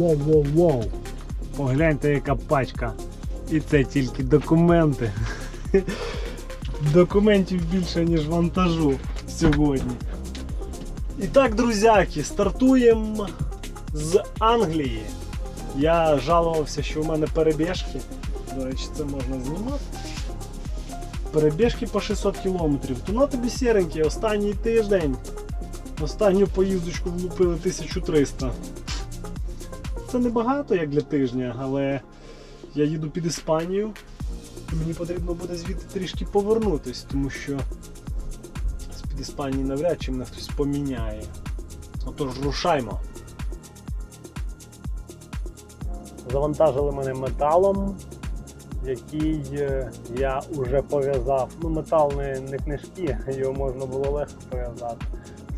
Воу-воу-воу. Погляньте, яка пачка. І це тільки документи. Документів більше, ніж вантажу сьогодні. І так, друзяки, стартуємо з Англії. Я жалувався, що у мене перебіжки. До речі, це можна знімати. Перебіжки по 600 кілометрів. То на тобі сіренький, останній тиждень. Останню поїздочку влупили 1300. Це небагато як для тижня, але я їду під Іспанію. І мені потрібно буде звідти трішки повернутись, тому що з-під Іспанії навряд чи мене хтось поміняє. Отож, рушаймо. Завантажили мене металом, який е, я вже пов'язав. Ну, метал не, не книжки, його можна було легко пов'язати.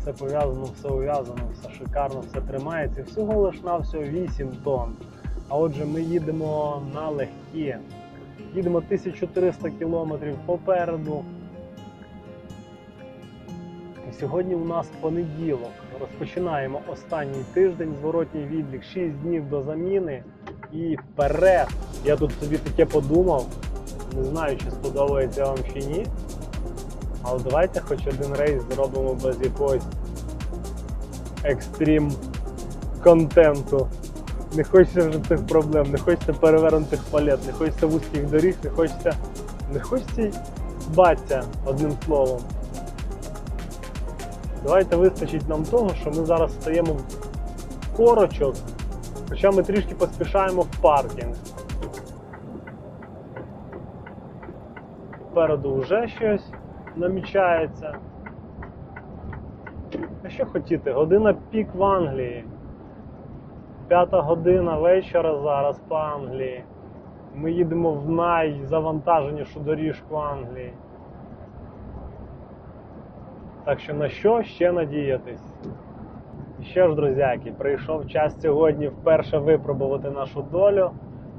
Все пов'язано, все ув'язано, все шикарно, все тримається. Всього лиш на всього 8 тонн. А отже, ми їдемо на легкі. Їдемо 1300 кілометрів попереду. Сьогодні у нас понеділок. Розпочинаємо останній тиждень, зворотній відлік, 6 днів до заміни і вперед. Я тут собі таке подумав. Не знаю, чи сподобається вам чи ні. Але давайте хоч один рейс зробимо без якогось екстрім контенту. Не хочеться вже цих проблем, не хочеться перевернутих палет, не хочеться вузьких доріг, не хочеться. Не хочеться баття, одним словом. Давайте вистачить нам того, що ми зараз стаємо в корочок, хоча ми трішки поспішаємо в паркінг. Попереду вже щось намічається. А що хотіти? Година пік в Англії. П'ята година вечора зараз по Англії. Ми їдемо в найзавантаженішу доріжку Англії. Так що на що ще надіятись? І що ж, друзяки, прийшов час сьогодні вперше випробувати нашу долю.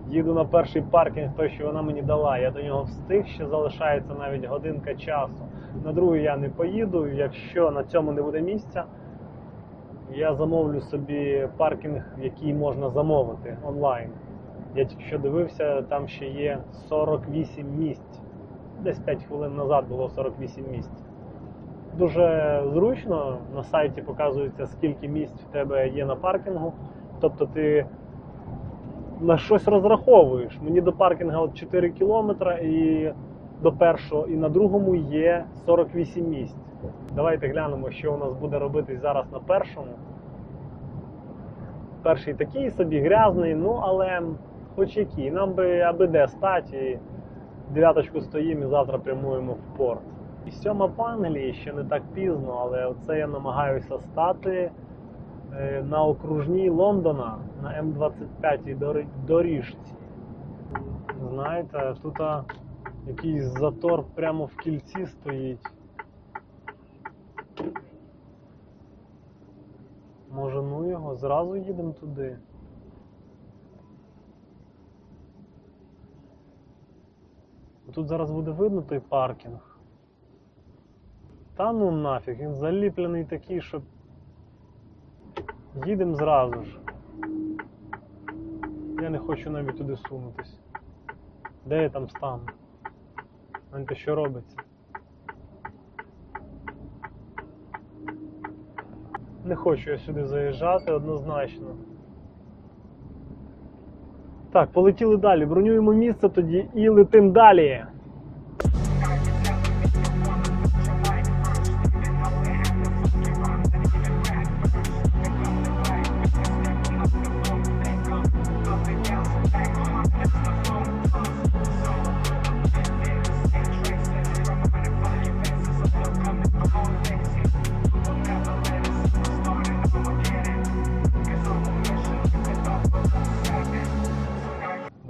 Їду на перший паркінг, той, що вона мені дала. Я до нього встиг, ще залишається навіть годинка часу. На другий я не поїду. Якщо на цьому не буде місця, я замовлю собі паркінг, який можна замовити онлайн. Я тільки що дивився, там ще є 48 місць. Десь 5 хвилин назад було 48 місць. Дуже зручно, на сайті показується, скільки місць в тебе є на паркінгу. Тобто ти на щось розраховуєш. Мені до паркінга от 4 кілометри і до першого, і на другому є 48 місць. Давайте глянемо, що у нас буде робитись зараз на першому. Перший такий собі грязний, ну але хоч який. Нам би аби де стати, і дев'яточку стоїмо і завтра прямуємо в порт. І сьома в Англії ще не так пізно, але оце я намагаюся стати на окружній Лондона на М25 дори- доріжці. Знаєте, тут якийсь затор прямо в кільці стоїть. Може, ну його, зразу їдемо туди. Тут зараз буде видно той паркінг. Та ну нафіг, він заліплений такий, що їдемо зразу ж. Я не хочу навіть туди сунутись. Де я там стану? Гляньте, що робиться. Не хочу я сюди заїжджати однозначно. Так, полетіли далі. Бронюємо місце тоді і летим далі.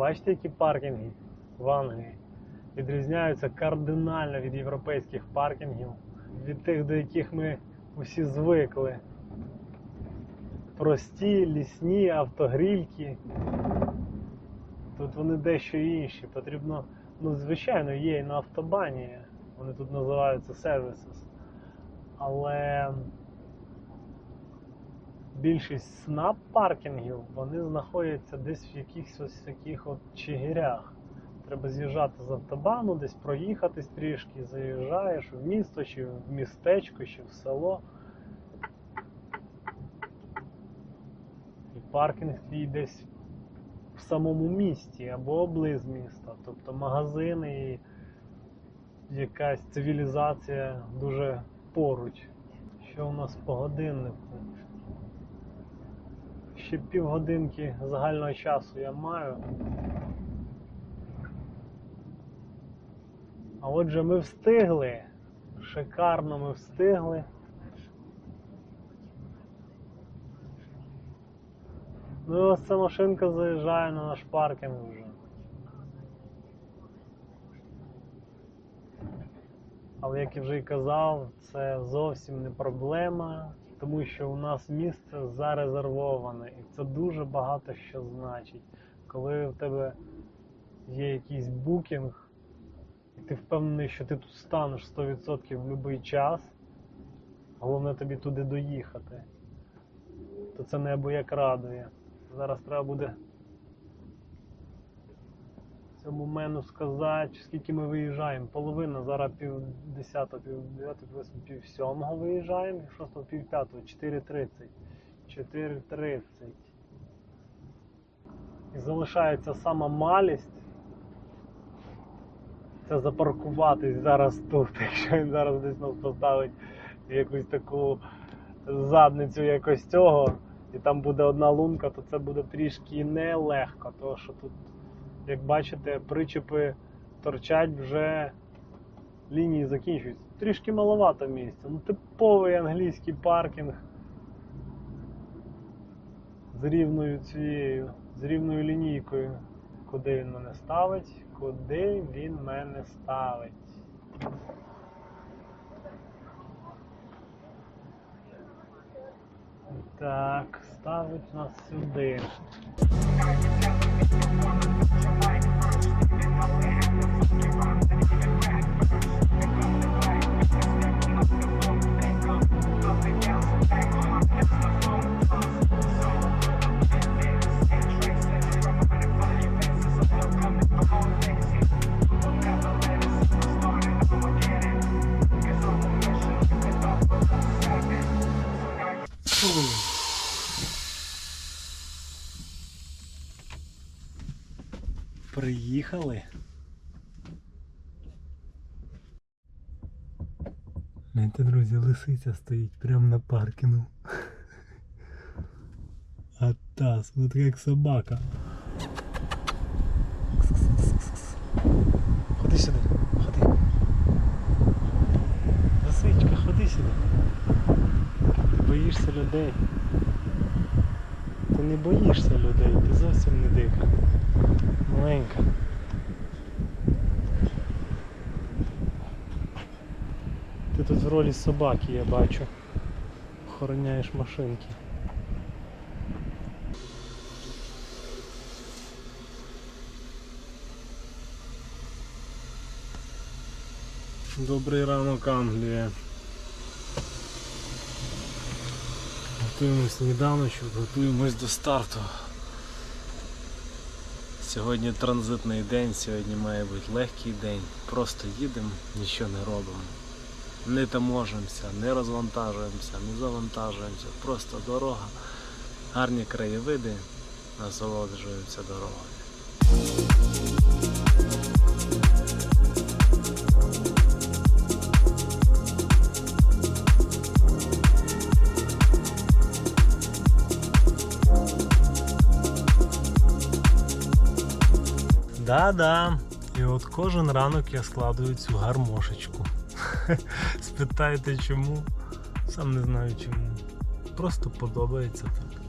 Бачите, які паркінги в Англії відрізняються кардинально від європейських паркінгів, від тих, до яких ми усі звикли. Прості, лісні, автогрільки. Тут вони дещо інші. Потрібно, ну, звичайно, є і на автобані. Вони тут називаються services. Але більшість снап паркінгів вони знаходяться десь в якихось ось таких от чигирях. Треба з'їжджати з автобану, десь проїхатись трішки, заїжджаєш в місто, чи в містечко, чи в село. І паркінг твій десь в самому місті або облиз міста. Тобто магазини і якась цивілізація дуже поруч. Що у нас по годиннику? Ще півгодинки загального часу я маю. А отже, ми встигли. Шикарно ми встигли. Ну і ось ця машинка заїжджає на наш паркінг вже. Але як я вже й казав, це зовсім не проблема, тому що у нас місце зарезервоване, і це дуже багато що значить. Коли в тебе є якийсь букінг, і ти впевнений, що ти тут станеш 100% в будь-який час, головне тобі туди доїхати, то це небо як радує. Зараз треба буде цьому мену сказати, скільки ми виїжджаємо. Половина, зараз пів десята, пів дев'ятого, пів восьмого, пів сьомого виїжджаємо, і шостого, пів п'ятого, 4.30. 4.30. І залишається сама малість. Це запаркуватись зараз тут, якщо він зараз десь нас поставить якусь таку задницю якось цього, і там буде одна лунка, то це буде трішки нелегко, тому що тут як бачите, причепи торчать вже лінії закінчуються. Трішки маловато місця. Ну, типовий англійський паркінг з рівною цією, з рівною лінійкою. Куди він мене ставить? Куди він мене ставить? Так, ставить нас сюди. Приїхали. Знаєте, друзі, лисиця стоїть прямо на паркінгу. А таз, от як собака. Ходи сюди, ходи. Лисичка, ходи сюди. Ти боїшся людей. Ти не боїшся людей, ти зовсім не дика. Маленька. Ти тут в ролі собаки, я бачу. Охороняєш машинки. Добрий ранок, Англія. Готуємо сніданочок, готуємось до старту. Сьогодні транзитний день, сьогодні має бути легкий день. Просто їдемо, нічого не робимо. Не таможимося, не розвантажуємося, не завантажуємося. Просто дорога, гарні краєвиди, насолоджуємося дорогою. Да-да. І от кожен ранок я складую цю гармошечку. Спитаєте чому? Сам не знаю чому. Просто подобається так.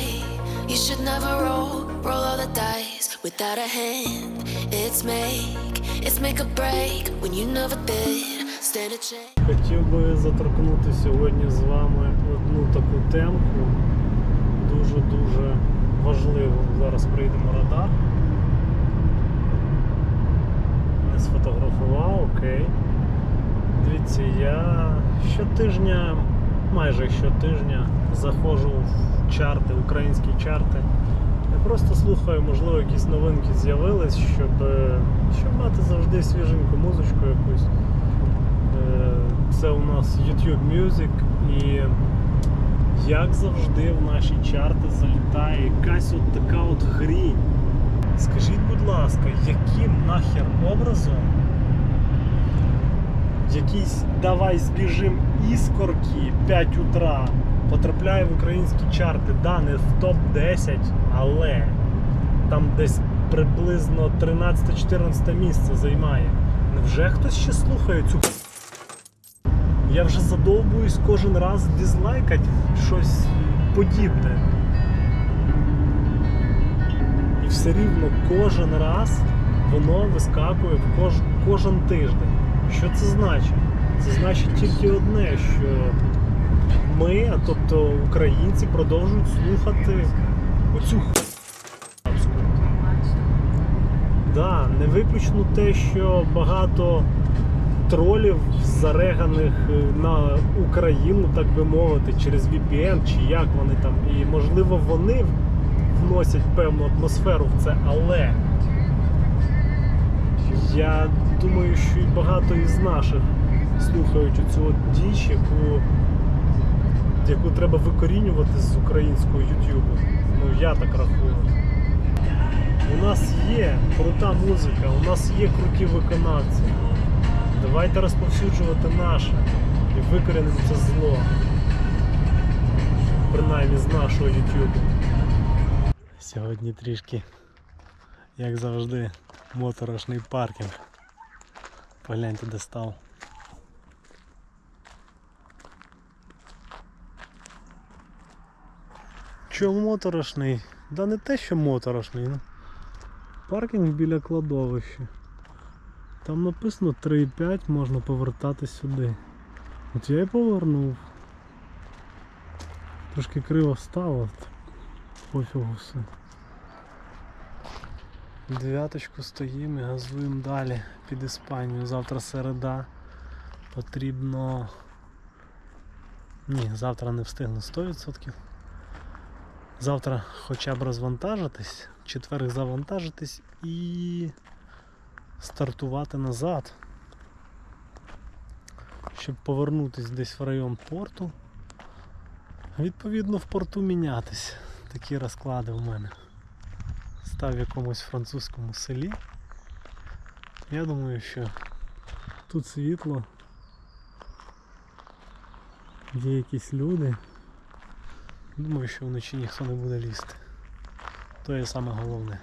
Say you should never roll, roll all the dice without a hand. It's make, it's make or break when you never did stand a chance. Хотів би заторкнути сьогодні з вами одну таку темку. Дуже-дуже важливу. Зараз прийдемо радар. Не сфотографував, окей. Дивіться, я щотижня, майже щотижня заходжу в чарти, українські чарти. Я просто слухаю, можливо, якісь новинки з'явились, щоб, щоб мати завжди свіженьку музичку якусь. Е, Це у нас YouTube Music і як завжди в наші чарти залітає якась от така от хрінь. Скажіть, будь ласка, яким нахер образом якийсь давай збіжим іскорки 5 утра потрапляє в українські чарти, да, не в топ-10, але там десь приблизно 13-14 місце займає. Невже хтось ще слухає цю я вже задовбуюсь кожен раз дизлайкати щось подібне. І все рівно кожен раз воно вискакує в кож... кожен тиждень. Що це значить? Це значить тільки одне, що ми, тобто українці, продовжують слухати оцю хуйню. Да, не виключно те, що багато тролів зареганих е, на Україну, так би мовити, через VPN чи як вони там. І можливо вони вносять певну атмосферу в це, але я думаю, що і багато із наших слухають оцю от діч, яку, яку треба викорінювати з українського YouTube. Ну я так рахую. У нас є крута музика, у нас є круті виконавці. Давайте розповсюджувати наше і викорінимо це зло. Принаймні з нашого YouTube. Сьогодні трішки, як завжди, моторошний паркінг. Погляньте, де став. Чому моторошний? Да не те, що моторошний. Ну. Паркінг біля кладовища. Там написано 3,5 можна повертати сюди. От я і повернув. Трошки криво стало. Пофігу все. Дев'яточку стоїмо і газуємо далі під Іспанію. Завтра середа. Потрібно. Ні, завтра не встигну 100%. Завтра хоча б розвантажитись, четвер завантажитись і стартувати назад, щоб повернутися десь в район порту. Відповідно в порту мінятись. Такі розклади в мене. Став в якомусь французькому селі. Я думаю, що тут світло, є якісь люди. Думаю, що вночі ніхто не буде лізти. То є саме головне.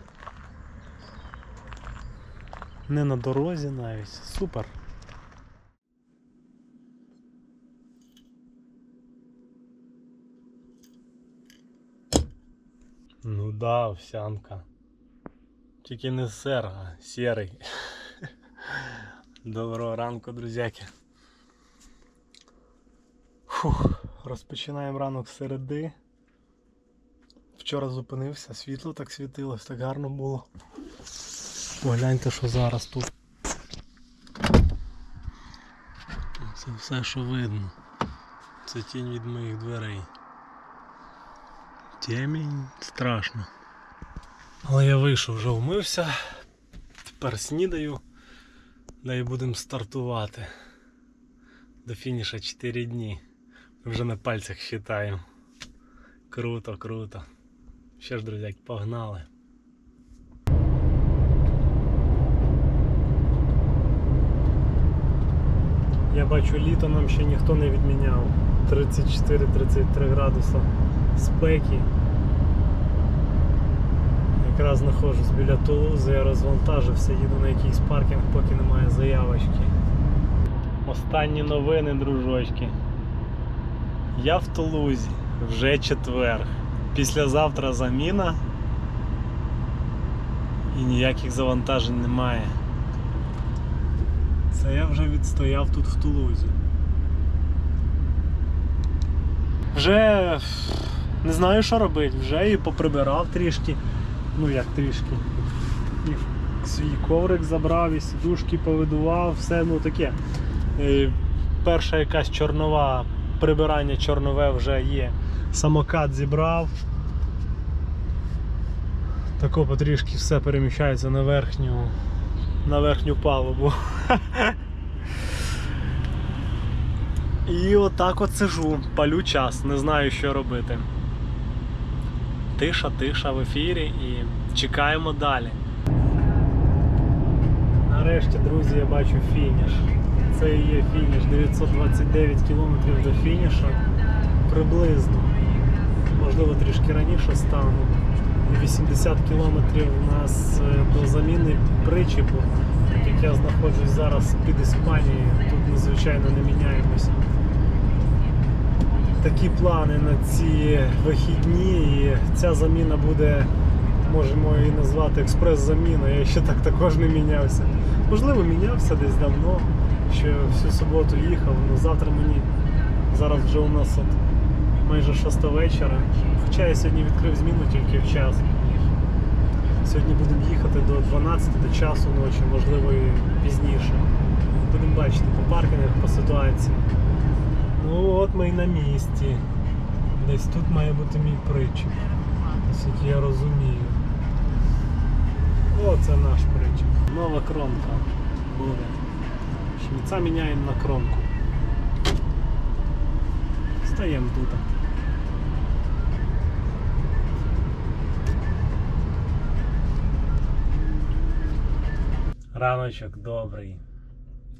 Не на дорозі навіть. Супер. Ну да, овсянка. Тільки не сер, а сірий. Доброго ранку, друзяки. Фух, розпочинаємо ранок середи. Вчора зупинився, світло так світилось, так гарно було. Погляньте, що зараз тут. Це все, що видно. Це тінь від моїх дверей. Темінь страшно. Але я вийшов, вже вмився. Тепер снідаю. Да і будемо стартувати. До фініша 4 дні. Вже на пальцях считаємо. Круто, круто. Що ж, друзяки, погнали. Я бачу, літо нам ще ніхто не відміняв. 34-33 градуса спеки. Якраз знаходжусь біля Тулузи, я розвантажився, їду на якийсь паркінг, поки немає заявочки. Останні новини, дружочки. Я в Тулузі, вже четвер. Післязавтра заміна. і ніяких завантажень немає. Це я вже відстояв тут в Тулузі. Вже не знаю, що робити, вже і поприбирав трішки. Ну як трішки. І свій коврик забрав, і сідушки повидував, все ну таке. Е, Перша якась чорнова прибирання чорнове вже є. Самокат зібрав. Тако потрішки все переміщається на верхню, на верхню палубу. І отак от сижу, палю час, не знаю, що робити. Тиша, тиша в ефірі і чекаємо далі. Нарешті, друзі, я бачу фініш. Це і є фініш. 929 кілометрів до фінішу. Приблизно. Можливо, трішки раніше стану. 80 кілометрів у нас до заміни причепу. Так як я знаходжусь зараз під Іспанією, тут надзвичайно не міняємося. Такі плани на ці вихідні, і ця заміна буде, можемо її назвати експрес-заміна. Я ще так також не мінявся. Можливо, мінявся десь давно, що всю суботу їхав, але завтра мені зараз вже у нас от майже 6 вечора. Хоча я сьогодні відкрив зміну тільки в час. Сьогодні будемо їхати до 12 до часу ночі, можливо і пізніше. Будемо бачити по паркінгах, по ситуації. Ну от ми і на місці. Десь тут має бути мій причіп. Наскільки я розумію. О, це наш причіп. Нова кромка буде. Швіца міняємо на кромку. Стаємо тут. Раночок добрий.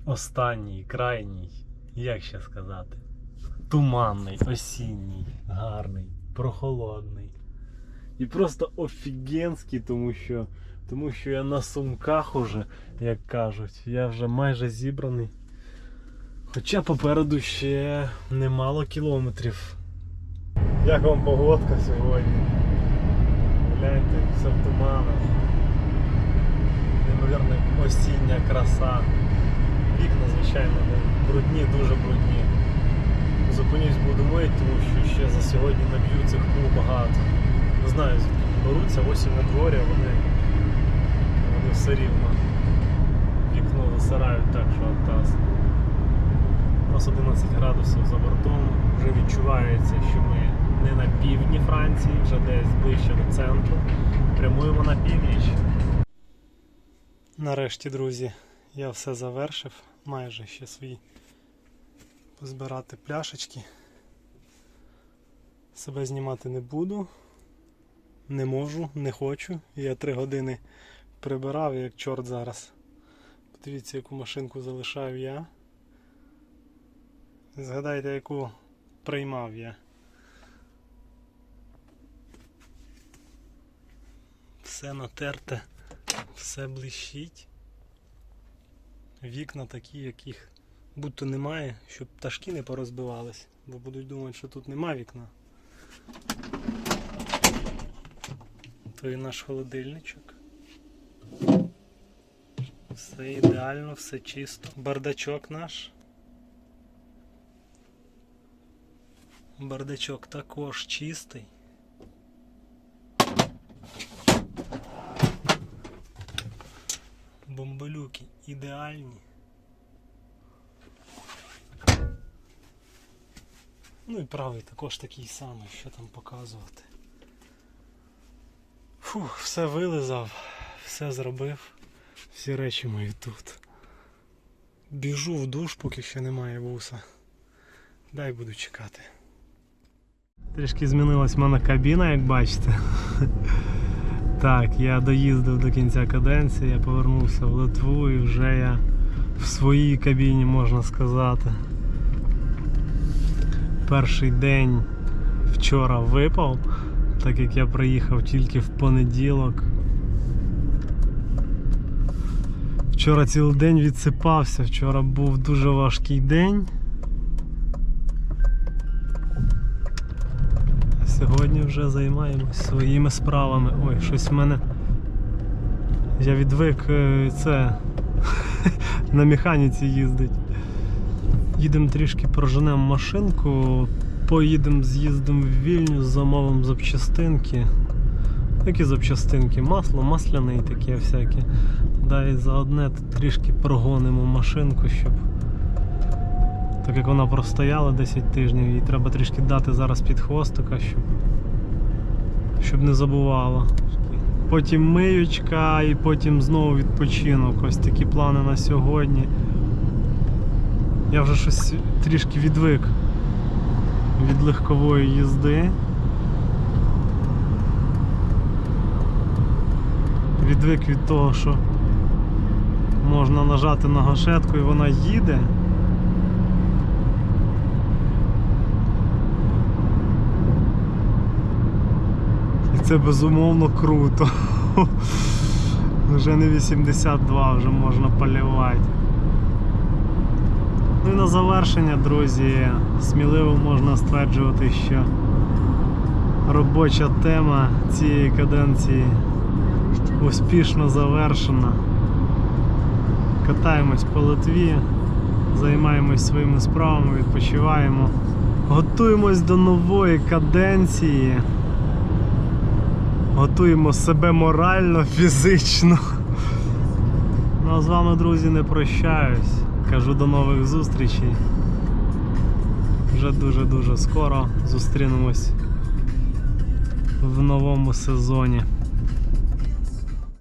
Останній, крайній, як ще сказати. Туманний, осінній, гарний, прохолодний. І просто офігенський, тому що, тому що я на сумках уже, як кажуть, я вже майже зібраний. Хоча попереду ще немало кілометрів. Як вам погодка сьогодні? Гляньте, все в туманах. Неймовірна осіння краса. Вікна, звичайно, брудні, дуже брудні. Зупинюсь буду мити, тому що ще за сьогодні наб'ю цих пул багато. Не знаю, звідки беруться, осінь на дворі, вони, вони все рівно вікно засирають так, що таз. У 11 градусів за бортом, вже відчувається, що ми не на півдні Франції, вже десь ближче до центру. Прямуємо на північ. Нарешті, друзі, я все завершив, майже ще свої позбирати пляшечки. Себе знімати не буду, не можу, не хочу. Я три години прибирав, як чорт зараз. Подивіться, яку машинку залишаю я. Згадайте, яку приймав я. Все натерте, все блищить. Вікна такі, яких будь-то немає, щоб пташки не порозбивались, бо будуть думати, що тут нема вікна. То і наш холодильничок. Все ідеально, все чисто. Бардачок наш. Бардачок також чистий. Бомбелюки ідеальні. Ну і правий також такий самий, що там показувати. Фух, все вилизав, все зробив, всі речі мої тут. Біжу в душ, поки ще немає вуса. Дай буду чекати. Трішки змінилась в мене кабіна, як бачите. Так, я доїздив до кінця каденції, я повернувся в Литву і вже я в своїй кабіні, можна сказати. Перший день вчора випав, так як я приїхав тільки в понеділок. Вчора цілий день відсипався, вчора був дуже важкий день. Сьогодні вже займаємось своїми справами. Ой, щось в мене Я відвик е, це на механіці їздить. Їдемо трішки проженемо машинку, поїдемо з'їздимо в Вільнюс, замовимо запчастинки. Які запчастинки? Масло, масляне і таке всяке. Да, і за одне трішки прогонимо машинку, щоб. Так як вона простояла 10 тижнів, їй треба трішки дати зараз під хвостика, щоб, щоб не забувала. Потім миючка і потім знову відпочинок. Ось такі плани на сьогодні. Я вже щось трішки відвик від легкової їзди. Відвик від того, що можна нажати на гашетку і вона їде. Це безумовно круто. Вже не 82, вже можна полівати. Ну і на завершення, друзі, сміливо можна стверджувати, що робоча тема цієї каденції успішно завершена. Катаємось по Литві, займаємось своїми справами, відпочиваємо. Готуємось до нової каденції. Готуємо себе морально, фізично. Ну а з вами, друзі, не прощаюсь. Кажу до нових зустрічей. Вже дуже-дуже скоро зустрінемось в новому сезоні.